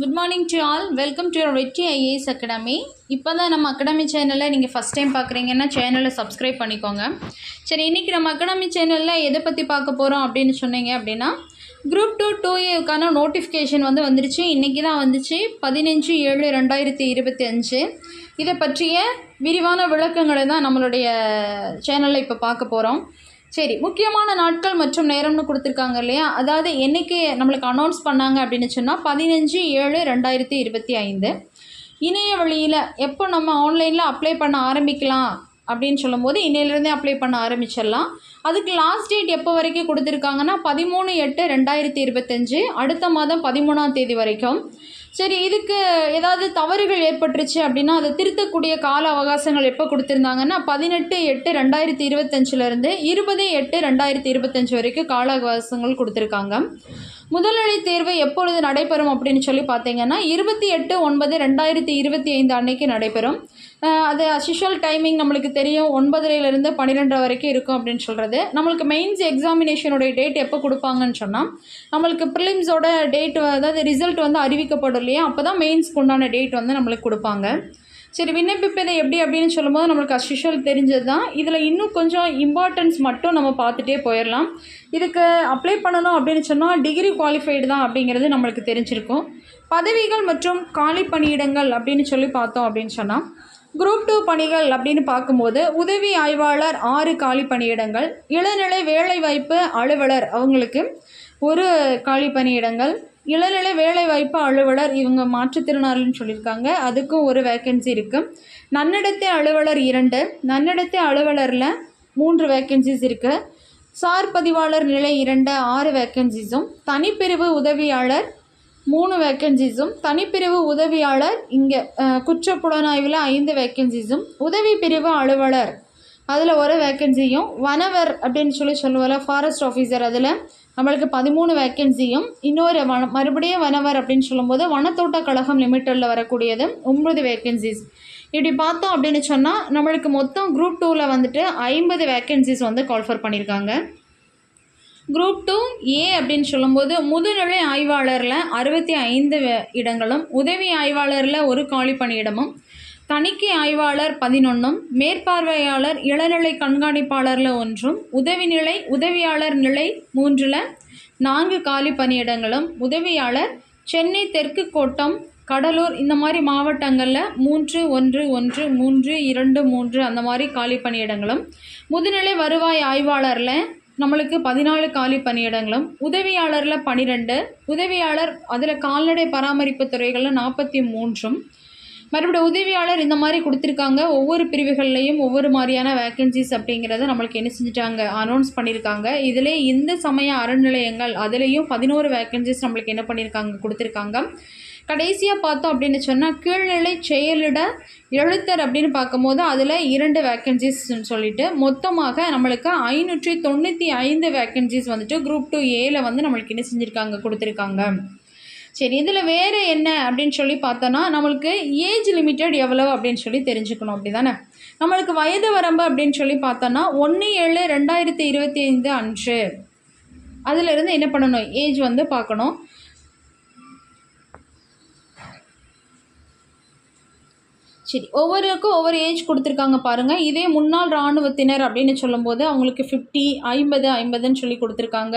Good morning to all welcome to Vetri IAS academy இப்போ தான் நம்ம அகாடமி சேனலை நீங்கள் ஃபஸ்ட் டைம் பார்க்குறீங்கன்னா சேனலை சப்ஸ்கிரைப் பண்ணிக்கோங்க. சரி இன்றைக்கி நம்ம அகாடமி சேனலில் எதை பற்றி பார்க்க போகிறோம் அப்படின்னு சொன்னீங்க அப்படின்னா குரூப் டூ டூ ஏவுக்கான நோட்டிஃபிகேஷன் வந்து வந்துருச்சு. இன்றைக்கி தான் வந்துச்சு. பதினஞ்சு ஏழு ரெண்டாயிரத்தி இருபத்தி அஞ்சு. இதை பற்றிய விரிவான விளக்கங்களை தான் நம்மளுடைய சேனலில் இப்போ பார்க்க போகிறோம் சரி முக்கியமான நாட்கள் மற்றும் நேரம்னு கொடுத்துருக்காங்க இல்லையா? அதாவது என்னைக்கு நம்மளுக்கு அனௌன்ஸ் பண்ணாங்க அப்படின்னு சொன்னால் பதினஞ்சு ஏழு ரெண்டாயிரத்தி இருபத்தி ஐந்து. இணைய வழியில் எப்போ நம்ம ஆன்லைனில் அப்ளை பண்ண ஆரம்பிக்கலாம் அப்படின்னு சொல்லும்போது இன்னையிலேருந்தே அப்ளை பண்ண ஆரம்பிச்சிடலாம். அதுக்கு லாஸ்ட் டேட் எப்போ வரைக்கும் கொடுத்துருக்காங்கன்னா பதிமூணு எட்டு ரெண்டாயிரத்தி இருபத்தஞ்சு அடுத்த மாதம் பதிமூணாம் தேதி வரைக்கும். சரி இதுக்கு ஏதாவது தவறுகள் ஏற்பட்டுருச்சு அப்படின்னா அதை திருத்தக்கூடிய கால அவகாசங்கள் எப்போ கொடுத்துருந்தாங்கன்னா பதினெட்டு எட்டு ரெண்டாயிரத்தி இருபத்தஞ்சிலேருந்து இருபது எட்டு ரெண்டாயிரத்தி இருபத்தஞ்சி வரைக்கும் கால அவகாசங்கள் கொடுத்துருக்காங்க. முதல்நிலை தேர்வு எப்பொழுது நடைபெறும் அப்படின்னு சொல்லி பார்த்தீங்கன்னா இருபத்தி எட்டு ஒன்பது ரெண்டாயிரத்தி இருபத்தி ஐந்து அன்னைக்கு நடைபெறும். அது அஸ்யூஷுவல் டைமிங் நம்மளுக்கு தெரியும். ஒன்பதுலேருந்து பன்னிரெண்டு வரைக்கும் இருக்கும் அப்படின்னு சொல்கிறது நம்மளுக்கு மெயின்ஸ் எக்ஸாமினேஷனுடைய டேட் எப்போ கொடுப்பாங்கன்னு சொன்னால் நம்மளுக்கு ப்ரிலிம்ஸோட டேட் அதாவது ரிசல்ட் வந்து அறிவிக்கப்படும் இல்லையா? அப்போ தான் மெயின்ஸ்க்கு உண்டான டேட் வந்து நம்மளுக்கு கொடுப்பாங்க. சரி விண்ணப்பிப்பது எப்படி அப்படின்னு சொல்லும்போது நம்மளுக்கு அஸ்யூஷுவல் தெரிஞ்சது தான் இதில் இன்னும் கொஞ்சம் இம்பார்ட்டன்ஸ் மட்டும் நம்ம பார்த்துட்டே போயிடலாம் இதுக்கு அப்ளை பண்ணணும் அப்படின்னு சொன்னால் டிகிரி குவாலிஃபைடு தான் அப்படிங்கிறது நம்மளுக்கு தெரிஞ்சிருக்கும். பதவிகள் மற்றும் காலி பணியிடங்கள் அப்படின்னு சொல்லி பார்த்தோம் அப்படின்னு சொன்னால் குரூப் டூ பணிகள் அப்படின்னு பார்க்கும்போது உதவி ஆய்வாளர் ஆறு காலி பணியிடங்கள் இளநிலை வேலைவாய்ப்பு அலுவலர் அவங்களுக்கு ஒரு காலி பணியிடங்கள் இளநிலை வேலைவாய்ப்பு அலுவலர் இவங்க மாற்றுத்திறனாளின்னு சொல்லியிருக்காங்க. அதுக்கும் ஒரு வேக்கன்சி இருக்குது நன்னடத்தை அலுவலர் இரண்டு நன்னடத்தை அலுவலரில் மூன்று வேக்கன்சிஸ் இருக்குது சார் பதிவாளர் நிலை இரண்டு ஆறு வேக்கன்சிஸும் தனிப்பிரிவு உதவியாளர் மூணு வேக்கன்சிஸும் தனிப்பிரிவு உதவியாளர் இங்கே குற்றப்புலனாய்வில் ஐந்து வேக்கன்சிஸும் உதவி பிரிவு அலுவலர் அதில் ஒரு வேக்கன்சியும் வனவர் அப்படின்னு சொல்லி சொல்லுவோம்ல ஃபாரஸ்ட் ஆஃபீஸர் அதில். நம்மளுக்கு பதிமூணு வேக்கன்சியும் இன்னொரு வன மறுபடியும் வனவர் அப்படின்னு சொல்லும்போது வனத்தோட்ட கழகம் லிமிட்டடில் வரக்கூடியது ஒன்பது வேக்கன்சிஸ் இப்படி பார்த்தோம் அப்படின்னு சொன்னால் நம்மளுக்கு மொத்தம் குரூப் டூவில் வந்துட்டு ஐம்பது வேக்கன்சிஸ் வந்து கால்ஃபர் பண்ணியிருக்காங்க குரூப் டூ ஏ அப்படின்னு சொல்லும்போது முதுநிலை ஆய்வாளரில் அறுபத்தி ஐந்து இடங்களும் உதவி ஆய்வாளரில் ஒரு காலி பணியிடமும் தணிக்கை ஆய்வாளர் பதினொன்றும் மேற்பார்வையாளர் இளநிலை கண்காணிப்பாளரில் ஒன்றும் உதவிநிலை உதவியாளர் நிலை மூன்றில் நான்கு காலி பணியிடங்களும் உதவியாளர் சென்னை தெற்கு கோட்டம் கடலூர் இந்த மாதிரி மாவட்டங்களில் மூன்று ஒன்று ஒன்று மூன்று இரண்டு மூன்று அந்த மாதிரி காலி பணியிடங்களும் முதுநிலை வருவாய் ஆய்வாளரில் நம்மளுக்கு பதினாலு காலி பணியிடங்களும் உதவியாளரில் பன்னிரெண்டு உதவியாளர் அதில் கால்நடை பராமரிப்பு துறைகளில் நாற்பத்தி மூன்றும் மறுபடியும் உதவியாளர் இந்த மாதிரி கொடுத்துருக்காங்க. ஒவ்வொரு பிரிவுகள்லையும் ஒவ்வொரு மாதிரியான வேக்கன்சிஸ் அப்படிங்கிறத நம்மளுக்கு என்ன செஞ்சுட்டாங்க? அனௌன்ஸ் பண்ணியிருக்காங்க இதிலே இந்த சமய அறநிலையங்கள் அதுலேயும் பதினோரு வேக்கன்சிஸ் நம்மளுக்கு என்ன பண்ணியிருக்காங்க கொடுத்துருக்காங்க. கடைசியாக பார்த்தோம் அப்படின்னு சொன்னால் கீழ்நிலை செயலிட எழுத்தர் அப்படின்னு பார்க்கும்போது அதில் இரண்டு வேக்கன்சிஸ்ன்னு சொல்லிட்டு மொத்தமாக நம்மளுக்கு ஐநூற்றி தொண்ணூற்றி ஐந்து வேக்கன்சிஸ் வந்துட்டு குரூப் டூ ஏல வந்து நம்மளுக்கு என்ன செஞ்சுருக்காங்க கொடுத்துருக்காங்க. சரி இதில் வேறு என்ன அப்படின்னு சொல்லி பார்த்தோன்னா நம்மளுக்கு ஏஜ் லிமிட்டட் எவ்வளோ அப்படின்னு சொல்லி தெரிஞ்சுக்கணும் அப்படி தானே நம்மளுக்கு வயது வரம்பு அப்படின்னு சொல்லி பார்த்தோன்னா ஒன்று ஏழு ரெண்டாயிரத்தி இருபத்தி ஐந்து அன்று. அதிலிருந்து என்ன பண்ணணும்? ஏஜ் வந்து பார்க்கணும். சரி ஒவ்வொருக்கும் ஒவ்வொரு ஏஜ் கொடுத்துருக்காங்க பாருங்கள் இதே முன்னாள் இராணுவத்தினர் அப்படின்னு சொல்லும்போது அவங்களுக்கு ஃபிஃப்டி ஐம்பது ஐம்பதுன்னு சொல்லி கொடுத்துருக்காங்க.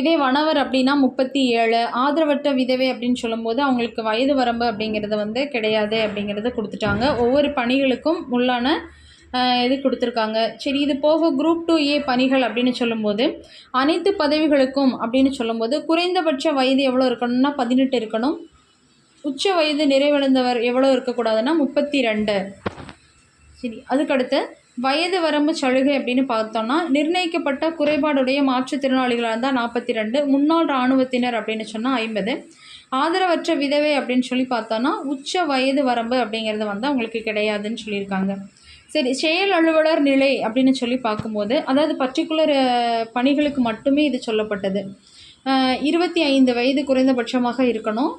இதே வனவர் அப்படின்னா முப்பத்தி ஏழு ஆதரவற்ற விதவை அப்படின்னு சொல்லும்போது அவங்களுக்கு வயது வரம்பு அப்படிங்கிறது வந்து கிடையாது அப்படிங்கிறத கொடுத்துட்டாங்க. ஒவ்வொரு பணிகளுக்கும் உள்ளான இது கொடுத்துருக்காங்க. சரி இது போக குரூப் டூ ஏ பணிகள் அப்படின்னு சொல்லும்போது அனைத்து பதவிகளுக்கும் அப்படின்னு சொல்லும்போது குறைந்தபட்ச வயது எவ்வளோ இருக்கணும்னா பதினெட்டு இருக்கணும். உச்ச வயது நிறைவடைந்தவர் எவ்வளோ இருக்கக்கூடாதுன்னா முப்பத்தி ரெண்டு சரி அதுக்கடுத்து வயது வரம்பு சலுகை அப்படின்னு பார்த்தோம்னா நிர்ணயிக்கப்பட்ட குறைபாடுடைய மாற்றுத்திறனாளிகளாக இருந்தால் நாற்பத்தி ரெண்டு முன்னாள் இராணுவத்தினர் அப்படின்னு சொன்னால் ஐம்பது. ஆதரவற்ற விதவை அப்படின்னு சொல்லி பார்த்தோன்னா உச்ச வயது வரம்பு அப்படிங்கிறது வந்து அவங்களுக்கு கிடையாதுன்னு சொல்லியிருக்காங்க. சரி செயல் அலுவலர் நிலை அப்படின்னு சொல்லி பார்க்கும்போது அதாவது பர்டிகுலர் பணிகளுக்கு மட்டுமே இது சொல்லப்பட்டது. இருபத்தி ஐந்து வயது குறைந்தபட்சமாக இருக்கணும்.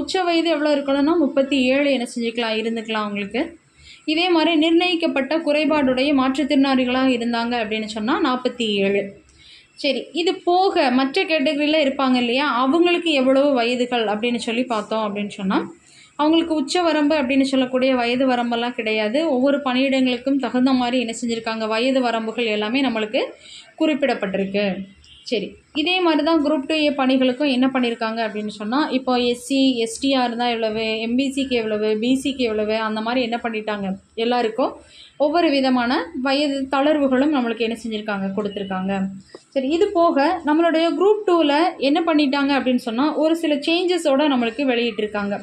உச்ச வயது எவ்வளோ இருக்கணும்னா முப்பத்தி ஏழு என்ன செஞ்சுக்கலாம் இருந்துக்கலாம் அவங்களுக்கு இதே மாதிரி நிர்ணயிக்கப்பட்ட குறைபாடுடைய மாற்றுத்திறனாளிகளாக இருந்தாங்க அப்படின்னு சொன்னால் நாற்பத்தி ஏழு. சரி இது போக மற்ற கேட்டகரியில் இருப்பாங்க இல்லையா? அவங்களுக்கு எவ்வளவு வயதுகள் அப்படின்னு சொல்லி பார்த்தோம் அப்படின்னு சொன்னால் அவங்களுக்கு உச்ச வரம்பு அப்படின்னு சொல்லக்கூடிய வயது வரம்பெல்லாம் கிடையாது. ஒவ்வொரு பணியிடங்களுக்கும் தகுந்த மாதிரி என்ன செஞ்சுருக்காங்க? வயது வரம்புகள் எல்லாமே நம்மளுக்கு குறிப்பிடப்பட்டிருக்கு. சரி இதே மாதிரி தான் குரூப் டூ ஏ பணிகளுக்கும் என்ன பண்ணியிருக்காங்க அப்படின்னு சொன்னால் இப்போ எஸ்சி எஸ்டியாக இருந்தால் எவ்வளவு எம்பிசிக்கு எவ்வளவு பிசிக்கு எவ்வளவு அந்த மாதிரி என்ன பண்ணிட்டாங்க எல்லாருக்கும் ஒவ்வொரு விதமான வயது தளர்வுகளும் நம்மளுக்கு என்ன செஞ்சுருக்காங்க கொடுத்துருக்காங்க. சரி இது போக நம்மளுடைய குரூப் டூவில் என்ன பண்ணிட்டாங்க அப்படின்னு சொன்னால் ஒரு சில சேஞ்சஸோடு நம்மளுக்கு வெளியிட்டிருக்காங்க.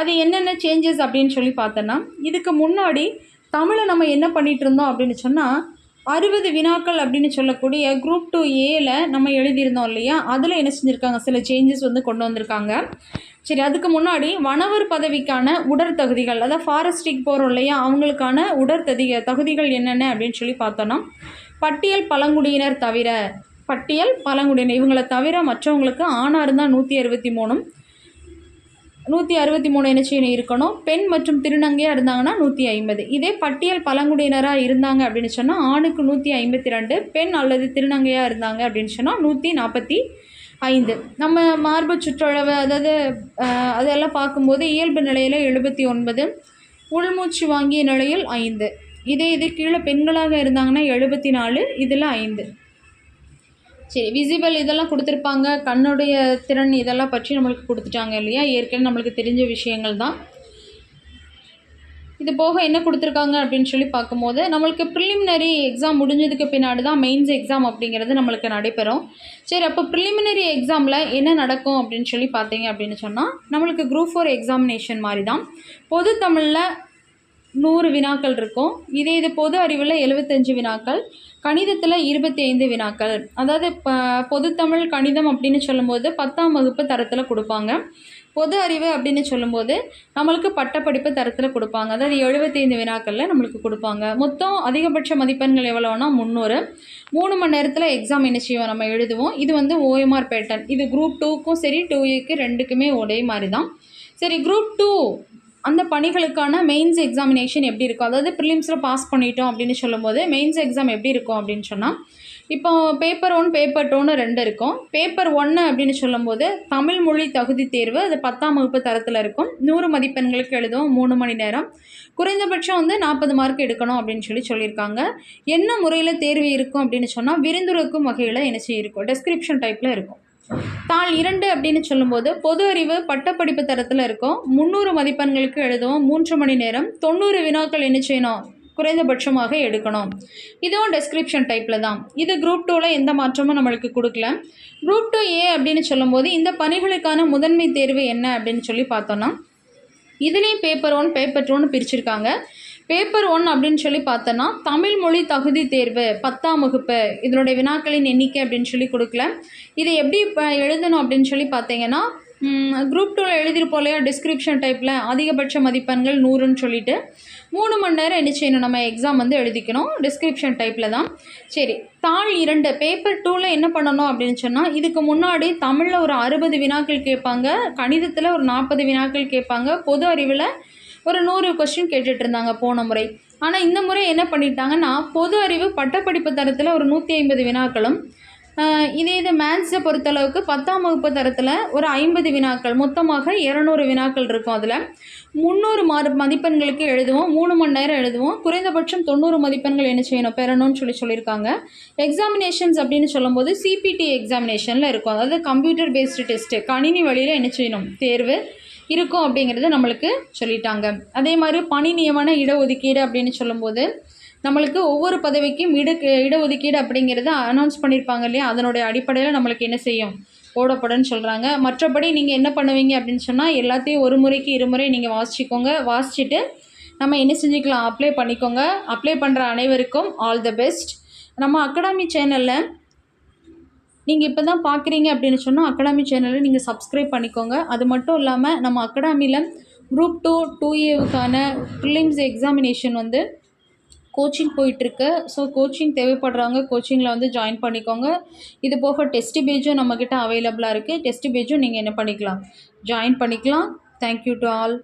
அது என்னென்ன சேஞ்சஸ் அப்படின்னு சொல்லி பார்த்தோன்னா இதுக்கு முன்னாடி தமிழை நம்ம என்ன பண்ணிகிட்டு இருந்தோம் அப்படின்னு சொன்னால் அறுபது வினாக்கள் அப்படின்னு சொல்லக்கூடிய குரூப் டூ ஏல நம்ம எழுதியிருந்தோம் இல்லையா? அதில் என்ன செஞ்சுருக்காங்க? சில சேஞ்சஸ் வந்து கொண்டு வந்திருக்காங்க. சரி அதுக்கு முன்னாடி வனவர் பதவிக்கான உடற்தகுதிகள் அதாவது ஃபாரஸ்டிக் போகிறோம் இல்லையா? அவங்களுக்கான உடற்ததி தகுதிகள் என்னென்ன அப்படின்னு சொல்லி பார்த்தோன்னா பட்டியல் பழங்குடியினர் தவிர பட்டியல் பழங்குடியினர் இவங்களை தவிர மற்றவங்களுக்கு ஆணாக இருந்தால் நூற்றி அறுபத்தி மூணும் நூற்றி அறுபத்தி மூணு என்ன இருக்கணும். பெண் மற்றும் திருநங்கையாக இருந்தாங்கன்னா நூற்றி ஐம்பது. இதே பட்டியல் பழங்குடியினராக இருந்தாங்க அப்படின்னு சொன்னால் ஆணுக்கு நூற்றி ஐம்பத்தி ரெண்டு பெண் அல்லது திருநங்கையாக இருந்தாங்க அப்படின்னு சொன்னால் நூற்றி நாற்பத்தி ஐந்து. நம்ம மார்பு சுற்றளவு அதாவது அதெல்லாம் பார்க்கும்போது இயல்பு நிலையில் எழுபத்தி ஒன்பது உள்மூச்சு வாங்கிய நிலையில் ஐந்து. இதே இது கீழே பெண்களாக இருந்தாங்கன்னா எழுபத்தி நாலு இதில் ஐந்து. சரி விசிபிள் இதெல்லாம் கொடுத்துருப்பாங்க கண்ணுடைய திறன் இதெல்லாம் பற்றி நம்மளுக்கு கொடுத்துட்டாங்க இல்லையா? ஏற்கனவே நம்மளுக்கு தெரிஞ்ச விஷயங்கள் தான். இது போக என்ன கொடுத்துருக்காங்க அப்படின்னு சொல்லி பார்க்கும்போது நம்மளுக்கு ப்ரிலிமினரி எக்ஸாம் முடிஞ்சதுக்கு பின்னாடி தான் மெயின்ஸ் எக்ஸாம் அப்படிங்கிறது நம்மளுக்கு நடைபெறும். சரி அப்போ ப்ரிலிமினரி எக்ஸாமில் என்ன நடக்கும் அப்படின்னு சொல்லி பார்த்தீங்க அப்படின்னு சொன்னால் நம்மளுக்கு குரூப் ஃபோர் எக்ஸாமினேஷன் மாதிரி தான். பொது தமிழில் நூறு வினாக்கள் இருக்கும். இதே இது பொது அறிவில் எழுபத்தஞ்சு வினாக்கள் கணிதத்தில் இருபத்தி ஐந்து வினாக்கள். அதாவது இப்போ பொதுத்தமிழ் கணிதம் அப்படின்னு சொல்லும்போது பத்தாம் வகுப்பு தரத்தில் கொடுப்பாங்க. பொது அறிவு அப்படின்னு சொல்லும்போது நம்மளுக்கு பட்டப்படிப்பு தரத்தில் கொடுப்பாங்க. அதாவது எழுபத்தைந்து வினாக்களில் நம்மளுக்கு கொடுப்பாங்க. மொத்தம் அதிகபட்ச மதிப்பெண்கள் எவ்வளோனா முந்நூறு. மூணு மணி நேரத்தில் எக்ஸாம் என்ன செய்வோம்? நம்ம எழுதுவோம். இது வந்து ஓஎம்ஆர் பேட்டர்ன் இது குரூப் டூக்கும் சரி டூ ஏக்கு ரெண்டுக்குமே ஒரே மாதிரி தான். சரி குரூப் டூ அந்த பணிகளுக்கான மெயின்ஸ் எக்ஸாமினேஷன் எப்படி இருக்கும்? அதாவது ப்ரிலிம்ஸில் பாஸ் பண்ணிட்டோம் அப்படின்னு சொல்லும்போது மெயின்ஸ் எக்ஸாம் எப்படி இருக்கும் அப்படின்னு சொன்னால் இப்போ பேப்பர் ஒன் பேப்பர் டூன்னு ரெண்டு இருக்கும். பேப்பர் ஒன்று அப்படின்னு சொல்லும்போது தமிழ் மொழி தகுதி தேர்வு அது பத்தாம் வகுப்பு தரத்தில் இருக்கும். நூறு மதிப்பெண்களுக்கு எழுதும் மூணு மணி நேரம். குறைந்தபட்சம் வந்து நாற்பது மார்க் எடுக்கணும் அப்படின்னு சொல்லி சொல்லியிருக்காங்க. என்ன முறையில் தேர்வு இருக்கும் அப்படின்னு சொன்னால் விருந்துரைக்கும் வகையில் என்ன செய்யிருக்கும் டெஸ்கிரிப்ஷன் டைப்பில் இருக்கும். தாள் இரண்டு அப்படின்னு சொல்லும்போது பொது அறிவு பட்டப்படிப்பு தரத்தில் இருக்கும். முந்நூறு மதிப்பெண்களுக்கு எழுதுவோம். மூன்று மணி நேரம். தொண்ணூறு வினாக்கள் என்ன செய்யணும்? குறைந்தபட்சமாக எடுக்கணும். இதுவும் டெஸ்கிரிப்ஷன் டைப்பில் தான். இது குரூப் டூவில் எந்த மாற்றமும் நம்மளுக்கு கொடுக்கல. குரூப் டூ ஏ அப்படின்னு சொல்லும்போது இந்த பணிகளுக்கான முதன்மை தேர்வு என்ன அப்படின்னு சொல்லி பார்த்தோன்னா இதுலேயும் பேப்பர் ஒன் பேப்பர் டூன்னு பிரிச்சிருக்காங்க. பேப்பர் ஒன் அப்படின்னு சொல்லி பார்த்தோன்னா தமிழ் மொழி தகுதி தேர்வு பத்தாம் வகுப்பு இதனுடைய வினாக்களின் எண்ணிக்கை அப்படின்னு சொல்லி கொடுக்கல. இதை எப்படி எழுதணும் அப்படின்னு சொல்லி பார்த்தீங்கன்னா குரூப் டூவில் எழுதியிருப்போம் இல்லையா டிஸ்கிரிப்ஷன் டைப்பில் அதிகபட்ச மதிப்பெண்கள் நூறுன்னு சொல்லிட்டு. மூணு மணி நேரம் என்ன செய்யணும் நம்ம எக்ஸாம் வந்து எழுதிக்கணும் டிஸ்கிரிப்ஷன் டைப்பில் தான். சரி தாள் இரண்டு பேப்பர் டூவில் என்ன பண்ணணும் அப்படின்னு சொன்னால் இதுக்கு முன்னாடி தமிழில் ஒரு அறுபது வினாக்கள் கேட்பாங்க கணிதத்தில் ஒரு நாற்பது வினாக்கள் கேட்பாங்க பொது அறிவில் ஒரு நூறு கொஸ்டின் கேட்டுட்டு இருந்தாங்க போன முறை. ஆனால் இந்த முறை என்ன பண்ணிட்டாங்கன்னா பொது அறிவு பட்டப்படிப்பு தரத்தில் ஒரு நூற்றி ஐம்பது வினாக்களும் இதே இது மேத்ஸை பொறுத்தளவுக்கு பத்தாம் வகுப்பு தரத்தில் ஒரு ஐம்பது வினாக்கள் மொத்தமாக இரநூறு வினாக்கள் இருக்கும் அதில். முந்நூறு மாறு மதிப்பெண்களுக்கு எழுதுவோம் மூணு மணி நேரம் எழுதுவோம். குறைந்தபட்சம் தொண்ணூறு மதிப்பெண்கள் என்ன செய்யணும் பெறணும்னு சொல்லி சொல்லியிருக்காங்க. எக்ஸாமினேஷன்ஸ் அப்படின்னு சொல்லும்போது சிபிடி எக்ஸாமினேஷனில் இருக்கும். அதாவது கம்ப்யூட்டர் பேஸ்டு டெஸ்ட்டு கணினி வழியில் என்ன செய்யணும் தேர்வு. இருக்கும் அப்படிங்கிறது நம்மளுக்கு சொல்லிட்டாங்க. அதே மாதிரி பணி நியமன இடஒதுக்கீடு அப்படின்னு சொல்லும்போது நம்மளுக்கு ஒவ்வொரு பதவிக்கும் இட இடஒதுக்கீடு அப்படிங்கிறத அனௌன்ஸ் பண்ணியிருப்பாங்க இல்லையா? அதனுடைய அடிப்படையில் நம்மளுக்கு என்ன செய்யும்? போடப்படும்னு சொல்கிறாங்க மற்றபடி நீங்கள் என்ன பண்ணுவீங்க அப்படின்னு சொன்னால் எல்லாத்தையும் ஒரு முறைக்கு இருமுறை நீங்கள் வாசிச்சுக்கோங்க. வாசிச்சுட்டு நம்ம என்ன செஞ்சுக்கலாம்? அப்ளை பண்ணிக்கோங்க. அப்ளை பண்ணுற அனைவருக்கும் ஆல் த பெஸ்ட் நம்ம அகாடமி சேனலில் நீங்கள் இப்போ தான் பார்க்குறீங்க அப்படின்னு சொன்னால் அகாடமி சேனலை நீங்கள் சப்ஸ்கிரைப் பண்ணிக்கோங்க. அது மட்டும் இல்லாமல் நம்ம அகாடமியில் குரூப் டூ டூ ஏவுக்கான ப்ரிலிம்ஸ் எக்ஸாமினேஷன் வந்து கோச்சிங் போயிட்டுருக்கு. ஸோ கோச்சிங் தேவைப்படுறவங்க கோச்சிங்கில் வந்து ஜாயின் பண்ணிக்கோங்க. இது போக டெஸ்ட் பேஜும் நம்மக்கிட்ட அவைலபிளாக இருக்குது டெஸ்ட் பேஜும் நீங்கள் என்ன பண்ணிக்கலாம்? ஜாயின் பண்ணிக்கலாம். Thank you to all